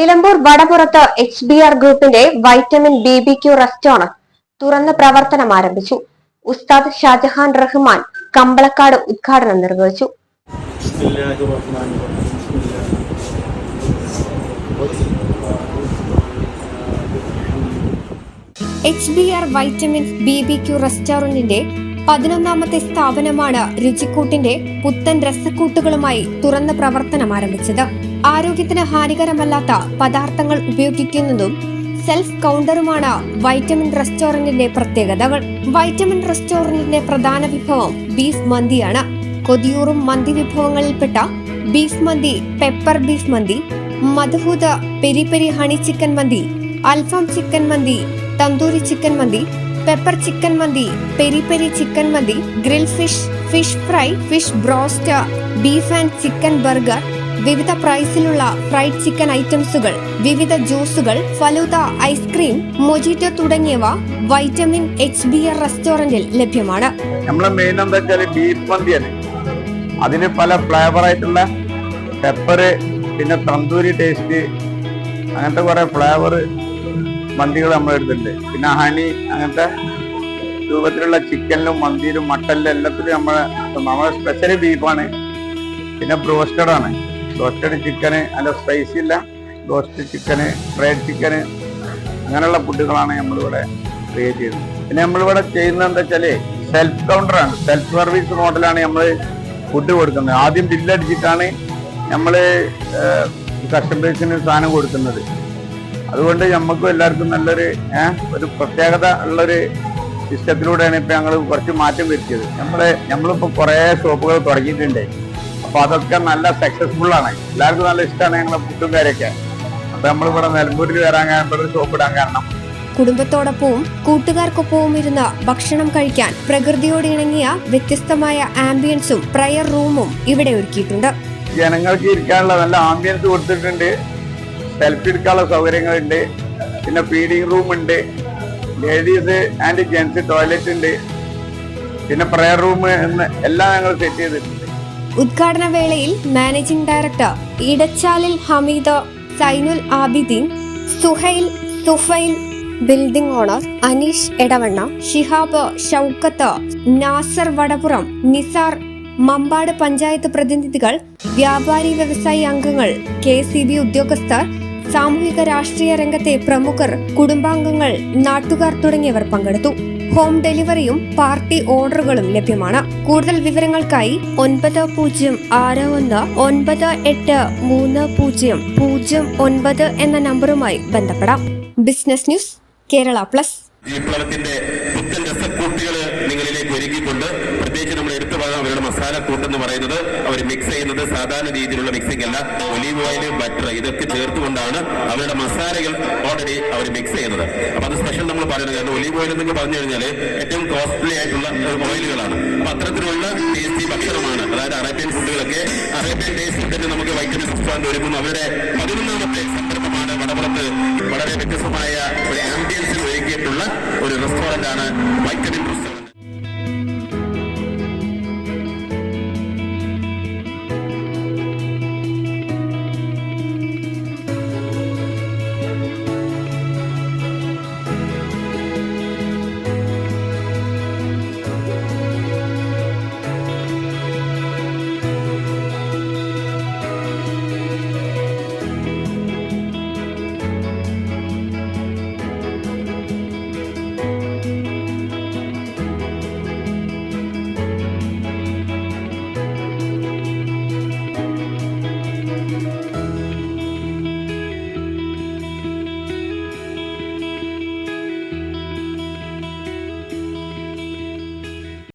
നിലമ്പൂർ വടപുറത്ത് H B R ഗ്രൂപ്പിന്റെ vitamin B B Q restaurant തുറന്ന പ്രവർത്തനം ആരംഭിച്ചു. ഉസ്താദ് ഷാജഹാൻ റഹ്മാൻ കമ്പളക്കാട് ഉദ്ഘാടനം നിർവഹിച്ചു. H B R vitamin B B Q റെസ്റ്റോറന്റിന്റെ പതിനൊന്നാമത്തെ സ്ഥാപനമാണ് രുചിക്കൂട്ടിന്റെ പുത്തൻ രസക്കൂട്ടുകളുമായി തുറന്ന പ്രവർത്തനം ആരംഭിച്ചത്. ആരോഗ്യത്തിന് ഹാനികരമല്ലാത്ത പദാർത്ഥങ്ങൾ ഉപയോഗിക്കുന്നതും സെൽഫ് കൗണ്ടറുമാണ് വൈറ്റമിൻ റെസ്റ്റോറന്റിന്റെ പ്രത്യേകതകൾ. വൈറ്റമിൻ റെസ്റ്റോറന്റിന്റെ പ്രധാന വിഭവം ബീഫ് മന്തിയാണ്. കൊതിയൂറും മന്തി വിഭവങ്ങളിൽപ്പെട്ട ബീഫ് മന്തി പെപ്പർ ബീഫ് മന്തി മധുഹൂത പെരി പെരി ഹണി ചിക്കൻ മന്തി അൽഫാം ചിക്കൻ മന്തി തന്തൂരി ചിക്കൻ മന്തി പെപ്പർ ചിക്കൻ മന്തി peri peri chicken mandi grill fish fish fry fish broast beef and chicken burger വിവിധ പ്രൈസിലുള്ള ഫ്രൈഡ് ചിക്കൻ ഐറ്റംസുകൾ വിവിധ ജ്യൂസുകൾ ഫലൂത ഐസ്ക്രീം മൊജിറ്റോ തുടങ്ങിയവ വൈറ്റമിൻ എച്ച് ബി ആർ റെസ്റ്റോറന്റിൽ ലഭ്യമാണ്. നമ്മളെ മെയിൻ എന്താ വെച്ചാൽ ബീഫ് മന്തിയാണ് അതിന് പല ഫ്ലേവർ ആയിട്ടുള്ള പെപ്പർ പിന്നെ തന്തൂരി ടേസ്റ്റ് അങ്ങനത്തെ കുറെ ഫ്ലേവർ മന്തികൾ നമ്മൾ എടുത്തിട്ടുണ്ട് പിന്നെ ഹണി അങ്ങനത്തെ രൂപത്തിലുള്ള ചിക്കനിലും മന്തിയിലും മട്ടനിലും എല്ലാത്തിലും നമ്മൾ നമ്മുടെ സ്പെഷ്യൽ ബീഫാണ് പിന്നെ ബ്രോസ്റ്റഡാണ് ആണ്. ബ്രോസ്റ്റഡ് ചിക്കന് അല്ല സ്പൈസി ഇല്ല ബ്രോസ്റ്റഡ് ചിക്കന് ഫ്രൈഡ് ചിക്കന് അങ്ങനെയുള്ള ഫുഡുകളാണ് നമ്മളിവിടെ ക്രിയേറ്റ് ചെയ്യുന്നത് പിന്നെ നമ്മളിവിടെ ചെയ്യുന്നത് എന്താ വെച്ചാൽ സെൽഫ് കൗണ്ടറാണ് സെൽഫ് സർവീസ് മോഡലാണ് നമ്മൾ ഫുഡ് കൊടുക്കുന്നത്. ആദ്യം ബില്ലടിച്ചിട്ടാണ് നമ്മൾ കസ്റ്റമേഴ്സിന് സാധനം കൊടുക്കുന്നത്. അതുകൊണ്ട് നമുക്കും എല്ലാവർക്കും നല്ലൊരു ഒരു പ്രത്യേകത ഉള്ളൊരു സിസ്റ്റത്തിലൂടെയാണ് ഇപ്പം ഞങ്ങൾ കുറച്ച് മാറ്റം വരുത്തിയത്. നമ്മൾ നമ്മളിപ്പോൾ കുറേ ഷോപ്പുകൾ തുടങ്ങിയിട്ടുണ്ട്. അപ്പോൾ അതൊക്കെ നല്ല സക്സസ്ഫുൾ ആണ്. എല്ലാവർക്കും നല്ല ഇഷ്ടമാണ് ഞങ്ങളെ ഫുഡും കാര്യമൊക്കെ നമ്മൾ നമ്മളിവിടെ നിലമ്പൂരിൽ വരാൻ കാരണം ഇവിടെ ഷോപ്പ് ഇടാൻ കാരണം. കുടുംബത്തോടൊപ്പവും കൂട്ടുകാർക്കൊപ്പവും ഇരുന്ന് ഭക്ഷണം കഴിക്കാൻ പ്രകൃതിയോട് ഇണങ്ങിയ വ്യത്യസ്തമായ ആംബിയൻസും പ്രയർ റൂമും ഇവിടെ ഒരുക്കിയിട്ടുണ്ട്. ജനങ്ങൾക്ക് ഇരിക്കാനുള്ള നല്ല ആംബിയൻസ് കൊടുത്തിട്ടുണ്ട്. സെൽഫി എടുക്കാനുള്ള സൗകര്യങ്ങളുണ്ട്. പിന്നെ ഫീഡിംഗ് റൂം ഉണ്ട്. ലേഡീസ് ആൻഡ് ജെന്റ്സ് ടോയ്ലറ്റ് ഉണ്ട്. പിന്നെ പ്രയർ റൂം എന്ന് എല്ലാം ഞങ്ങൾ സെറ്റ് ചെയ്തിട്ടുണ്ട്. ഉദ്ഘാടന വേളയിൽ managing director Idachalil Hameed Zainul Abideen Suhail Sufail building owner Aneesh Edavanna Shihab Shoukath Nasar Vadapuram Nisar Mampad panchayat പ്രതിനിധികൾ വ്യാപാരി വ്യവസായി അംഗങ്ങൾ കെ സി ബി ഉദ്യോഗസ്ഥർ സാമൂഹിക രാഷ്ട്രീയ രംഗത്തെ പ്രമുഖർ കുടുംബാംഗങ്ങൾ നാട്ടുകാർ തുടങ്ങിയവർ പങ്കെടുത്തു. ഹോം ഡെലിവറിയും പാർട്ടി ഓർഡറുകളും ലഭ്യമാണ്. കൂടുതൽ വിവരങ്ങൾക്കായി ഒൻപത് പൂജ്യം ആറ് ഒന്ന് ഒൻപത് എട്ട് മൂന്ന് പൂജ്യം പൂജ്യം ഒൻപത് എന്ന നമ്പറുമായി ബന്ധപ്പെടാം. Business news Kerala plus. നിങ്ങളിലേക്ക് ഒരുക്കിക്കൊണ്ട് പ്രത്യേകിച്ച് നമ്മൾ എടുത്തു പറയാൻ അവരുടെ മസാല കൂട്ടെന്ന് പറയുന്നത് അവർ മിക്സ് ചെയ്യുന്നത് സാധാരണ രീതിയിലുള്ള മിക്സിംഗ് അല്ല. ഒലീവ് ഓയിൽ ബട്ടർ ഇതൊക്കെ ചേർത്തുകൊണ്ടാണ് അവരുടെ മസാലകൾ ഓൾറെഡി അവർ മിക്സ് ചെയ്യുന്നത്. അപ്പൊ അത് സ്പെഷ്യൽ നമ്മൾ പറയുന്നത് കാരണം ഒലീവ് ഓയിൽ എന്നൊക്കെ പറഞ്ഞു കഴിഞ്ഞാൽ ഏറ്റവും കോസ്റ്റ്ലി ആയിട്ടുള്ള ഓയിലുകളാണ് അപ്പൊ അത്തരത്തിലുള്ള ടേസ്റ്റി ഭക്ഷണമാണ്. അതായത് അറേബ്യൻ ഫുഡുകളൊക്കെ അറേബ്യൻ ടേസ്റ്റ് ഫുഡിന് നമുക്ക് വൈദ്യുതി റെസ്റ്റോറന്റ് ഒരുക്കുന്നു. അവരുടെ പതിനൊന്നാമത്തെ സംരംഭമാണ് വടപുറത്ത് വളരെ വ്യത്യസ്തമായ ഒരു ആംബിയൻസിൽ ഒരുക്കിയിട്ടുള്ള ഒരു റെസ്റ്റോറന്റ് ആണ് റെസ്റ്റോറന്റ്